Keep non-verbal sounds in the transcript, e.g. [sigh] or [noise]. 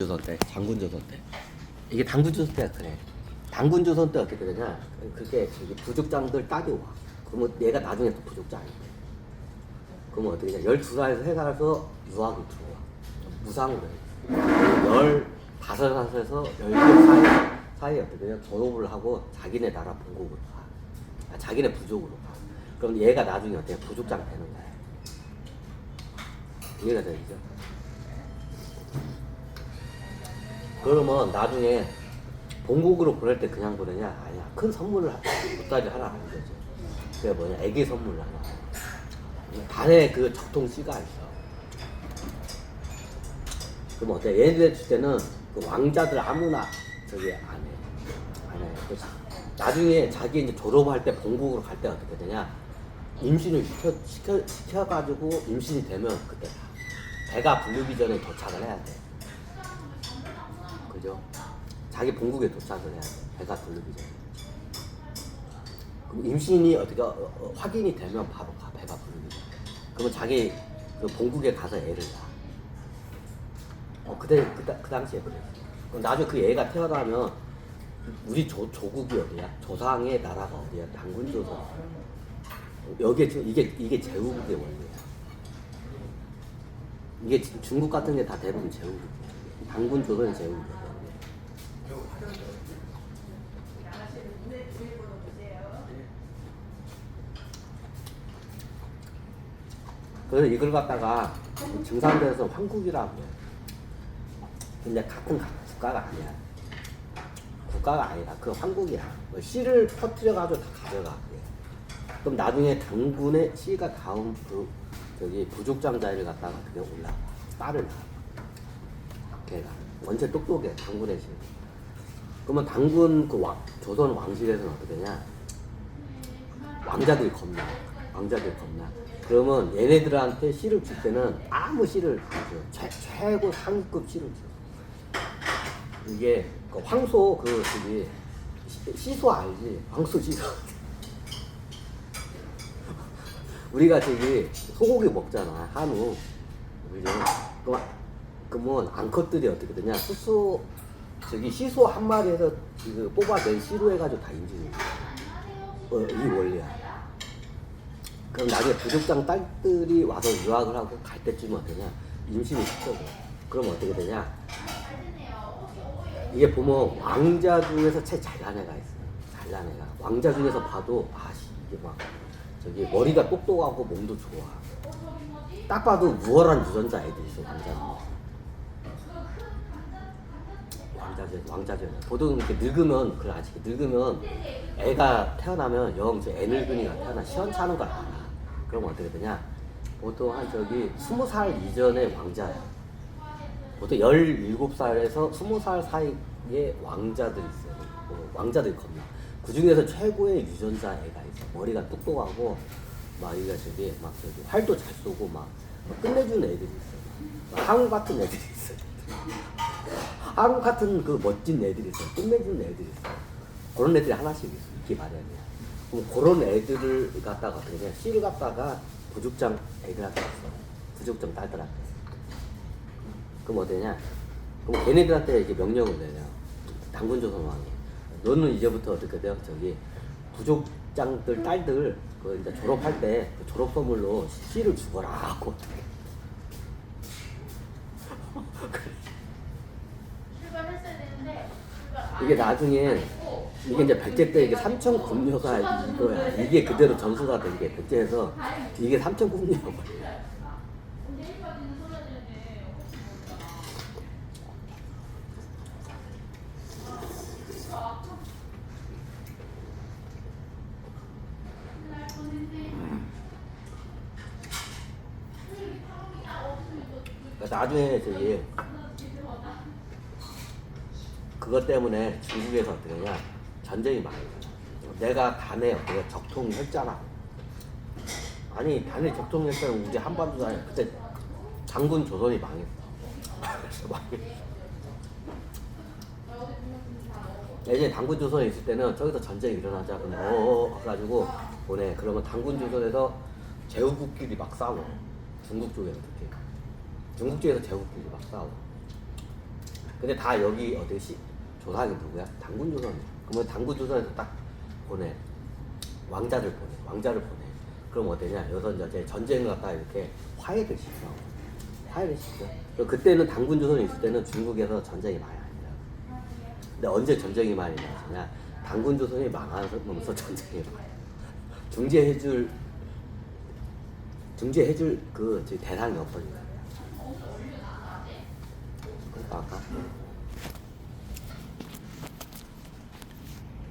조선 때, 장군 조선 때. 이게 당군 조선 때가 그래. 당군 조선 때 어떻게 되냐? 그게 부족장들 따려와. 그러면 얘가 나중에 또 부족장이 돼. 그러면 어떻게 되냐? 12살에서 3살에서 유학을 들어와. 무상으로 해. 15살에서 17살 사이, 사이에 어떻게 되냐? 졸업을 하고 자기네 나라 본국으로 가. 아, 자기네 부족으로 가. 그럼 얘가 나중에 어떻게 부족장 되는 거야. 이해가 되죠? 그러면 나중에 본국으로 보낼 때 그냥 보내냐? 아니야. 큰 선물을 보따리 하나 안 되죠. 그게 뭐냐? 애기 선물을 하나. 반에 그 적통 씨가 있어. 그럼 어때? 얘네들 줄 때는 그 왕자들 아무나 저기 안 해. 안 해. 그래서 나중에 자기 이제 졸업할 때 본국으로 갈 때 어떻게 되냐? 임신을 시켜, 시켜, 시켜가지고 임신이 되면 그때 다. 배가 부르기 전에 도착을 해야 돼. 그죠? 자기 본국에 도착을 해야 돼. 배가 부르기 전에. 그럼 임신이 어떻게 어, 어, 확인이 되면 바로 가 배가 부르기 전에. 그러면 자기 그 본국에 가서 애를 낳아. 어 그때 그, 다- 그 당시에 그래. 그럼 나중에 그 애가 태어나면 우리 조, 조국이 어디야? 조상의 나라가 어디야? 당군조선. 여기에 지금 이게 이게 제후국의 원리야. 이게 지- 중국 같은 게 다 대부분 제후국. 당군 조선 제후국. 그래서 이걸 갖다가 증산돼서 황국이라고 해. 근데 같은 가- 국가가 아니야. 국가가 아니라 그 황국이야. 뭐 씨를 퍼뜨려가지고 다 가져가. 그럼 나중에 당군의 씨가 다음 그 저기 부족장 자리를 갖다가 그게 올라와. 딸을 낳아. 걔가 원체 똑똑해 당군의 씨. 그러면 당군 그 왕, 조선 왕실에서는 어떻게 되냐? 왕자들이 겁나. 왕자들이 겁나. 그러면 얘네들한테 씨를 줄 때는 아무 씨를 안 줘. 최, 최고 상급 씨를 줘. 이게 그 황소 그 저기 시- 시소 알지? 황소 시소. [laughs] 우리가 저기 소고기 먹잖아 한우. 그죠? 그럼 그러면 암컷들이 어떻게 되냐? 수소 저기 시소 한 마리에서 그 뽑아낸 씨로 해가지고 다 인증해. 어, 이 원리야. 그럼 나중에 부족장 딸들이 와서 유학을 하고 갈 때쯤 어떠냐? 임신을 시켜줘. 그럼 어떻게 되냐? 이게 보면 왕자 중에서 제일 잘난 애가 있어. 잘난 애가. 왕자 중에서 봐도 아씨 이게 막 저기 머리가 똑똑하고 몸도 좋아. 딱 봐도 우월한 유전자 애들이 있어 왕자 중에. 왕자제 왕자제. 보통 이렇게 늙으면 그걸 아직 늙으면 애가 태어나면 영 이제 애늙은이가 태어나 시원찮은 걸 알아. 그럼 어떻게 되냐? 보통 한 저기 스무 살 이전의 왕자야. 보통 17살에서 20살 사이에 왕자들이 있어요. 어, 왕자들이 겁나. 그 중에서 최고의 유전자 애가 있어. 머리가 똑똑하고, 막, 이가 저기, 막, 저기, 활도 잘 쏘고, 막, 막 끝내주는 애들이 있어. 막 항우 같은 애들이 있어. 항우 같은 그 멋진 애들이 있어. 끝내주는 애들이 있어. 그런 애들이 하나씩. 있기 마련이야. 그럼 그런 애들을 갖다가 어떻게 해? 씨를 갖다가 부족장 애들한테 줬어. 부족장 딸들한테. 그럼 어떠냐? 그럼 걔네들한테 이제 명령을 내려. 당군 조선 왕이. 너는 이제부터 어떻게 돼요? 저기 부족장들 딸들 그 이제 졸업할 때 그 졸업 선물로 씨를 주거라 하고 출발했어야 되는데 출발 안 이게 나중에 이게 이제 백제 때 이게 삼천 궁녀가 이거야. 이게 그대로 전수가 된 게 백제에서 이게 삼천 되는데 그러니까 나중에 저기 그것 때문에 중국에서 어떻게 하냐 전쟁이 많이 일어나. 내가 단에 어떻게 적통했잖아. 아니 단에 적통했잖아. 우리 한반도 단에 그때 장군 조선이 망했어. 망했어. 예전에 당군 조선에 있을 때는 저기서 전쟁이 일어나자 그러면 어어 해가지고 보내 그러면 당군 조선에서 제후국끼리 막 싸워 중국 쪽에서 특히 중국 쪽에서 제국끼리 막 싸워. 근데 다 여기 어디 시 조상이 누구야? 당군 조선. 그러면 당군 조선에서 딱 보내. 왕자를 보내. 왕자를 보내. 그럼 어떠냐? 여기서 이제 전쟁을 갖다 이렇게 화해를 시켜. 화해를 시켜. 그때는 당군 조선이 있을 때는 중국에서 전쟁이 많이 아니라. 근데 언제 전쟁이 많이 나냐? 당군 조선이 망하면서 [laughs] 전쟁이 많아. 중재해줄 중재해줄 그 대상이 없어진 거야. 그러니까 아까